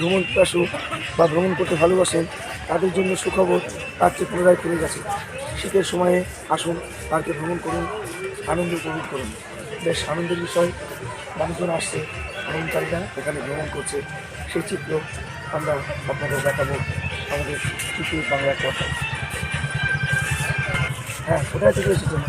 ভ্রমণ পিপাসু বা ভ্রমণ করতে ভালোবাসেন, তাদের জন্য সুখবর পার্কটি পুনরায় খুলে গেছে। শীতের সময়ে আসুন, পার্কে ভ্রমণ করুন, আনন্দ উপভোগ করুন। বেশ আনন্দের বিষয়, মানুষজন আসছে, ভ্রমণকারীরা এখানে ভ্রমণ করছে। সেই চিত্র আমরা আপনাদের দেখাবো আমাদের চিত্র বাংলার কথা হ্যাঁ কোথায় থেকে এসেছেন?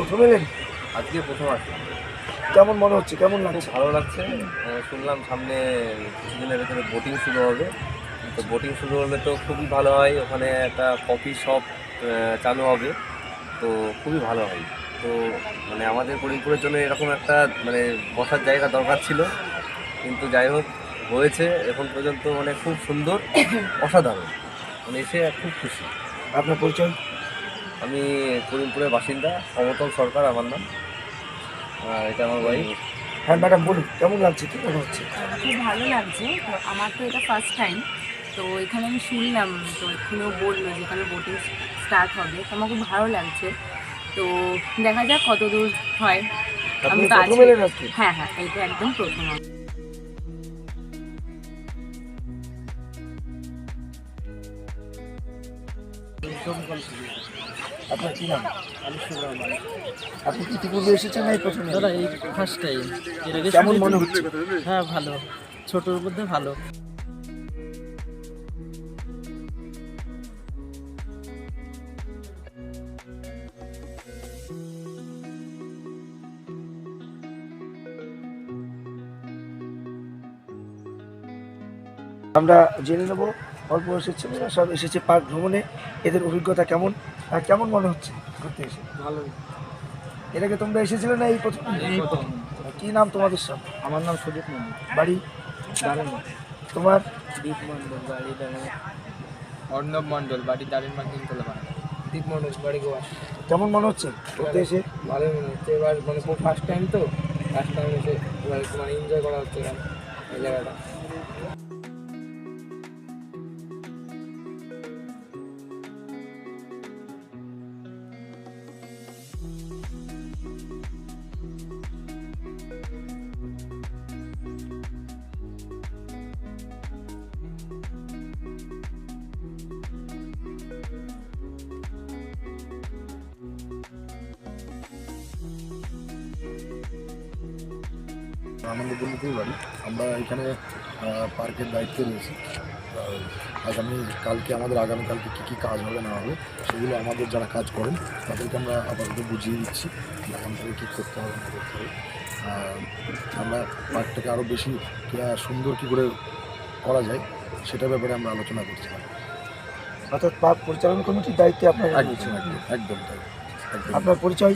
প্রথম এলেন? আজকে প্রথম আসলাম। কেমন মনে হচ্ছে? কেমন লাগছে? ভালো লাগছে। শুনলাম সামনে কিছুদিনের ভেতরে বোটিং শুরু হবে। তো বোটিং শুরু হলে তো খুবই ভালো হয়। ওখানে একটা কফি শপ চালু হবে। তো খুবই ভালো হয়। তো মানে আমাদের করিমপুরের জন্য এরকম একটা মানে বসার জায়গা দরকার ছিল। কিন্তু যাই হোক হয়েছে। এখন পর্যন্ত মানে খুব সুন্দর অসাধারণ। মানে এসে খুব খুশি। আপনার পরিচয়? আমি করিমপুরের বাসিন্দা সমতল সরকার আমার নাম। আর এটা আমার বাড়ি হ্যাঁ ম্যাডাম বলুন কেমন লাগছে? কি মনে হচ্ছে? খুব ভালো লাগছে। তো আমার তো এটা ফার্স্ট টাইম তো এখানে আমি শুনলাম তো এখানেও বলল যে এখানে বোটিং স্টার্ট হবে। তো আমার খুব ভালো লাগছে। তো দেখা যাক কত দূর হয় আমি তো আছি। হ্যাঁ হ্যাঁ এইটা একদম প্রথম আমার। আপনার কি নাম? আপনি কি ইতিপূর্বে এসেছেন না এই প্রথম? দাদা এই ফার্স্ট টাইম এর আগে কেমন মনে হচ্ছে? হ্যাঁ ভালো। ছোটোর মধ্যে ভালো। আমরা জেনে নেব অল্প বয়সের ছেলেরা সব এসেছে পার্ক ভ্রমণে। এদের অভিজ্ঞতা কেমন? আর কেমন মনে হচ্ছে ঘুরতে এসে? ভালো এর আগে তোমরা এসেছিলে না এই প্রথম? কি নাম তোমাদের সব? আমার নাম সুদীপ মন্ডল বাড়ি? তোমার? দীপ মন্ডল বাড়ি অর্ণব মন্ডল বাড়ি দারুণ মার্কিং তোলা বাড়ি। দীপ মন্ডল বাড়ি গোয়া। কেমন মনে হচ্ছে ঘুরতে এসে? ভালো মনে হচ্ছে। এবার মানে ফার্স্ট টাইম তো। ফার্স্ট টাইম এসে মানে এনজয় করা হচ্ছে এই জায়গাটা। আনন্দপল্লীতেই বাড়ি। আমরা এখানে পার্কের দায়িত্বে রয়েছি। আগামী কালকে আমাদের আগামীকালকে কী কী কাজ হবে না হবে সেগুলো আমাদের যারা কাজ করেন তাদেরকে আমরা আপাতত বুঝিয়ে দিচ্ছি থেকে কী করতে হবে না করতে হবে। আমরা পার্কটাকে আরও বেশি সুন্দর কী করে করা যায় সেটার ব্যাপারে আমরা আলোচনা করছিলাম অর্থাৎ পার্ক পরিচালনা কমিটির দায়িত্বে আপনার একদম একদম আপনার পরিচয়?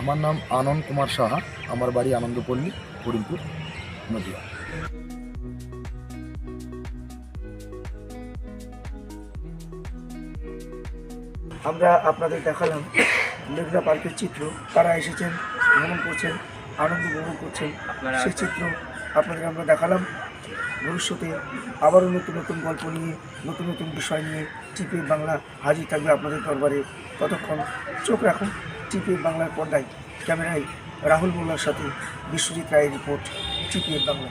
আমার নাম আনন্দ কুমার সাহা আমার বাড়ি আনন্দপল্লী। করিমপুর, নদীয়া। আমরা আপনাদের দেখালাম মেঘনা পার্কের চিত্র। তারা এসেছেন, ভ্রমণ করছেন, আনন্দ উপভোগ করছেন। সেই চিত্র আপনাদের আমরা দেখালাম। ভবিষ্যতে আবারও নতুন নতুন গল্প নিয়ে, নতুন নতুন বিষয় নিয়ে টিপি বাংলা হাজির থাকবে আপনাদের দরবারে। ততক্ষণ চোখ রাখুন টিপি বাংলার পর্দায়, ক্যামেরায় রাহুল মোল্লার সাথে বিশ্বজিৎ রায়ের রিপোর্ট টিপিএফ বাংলা।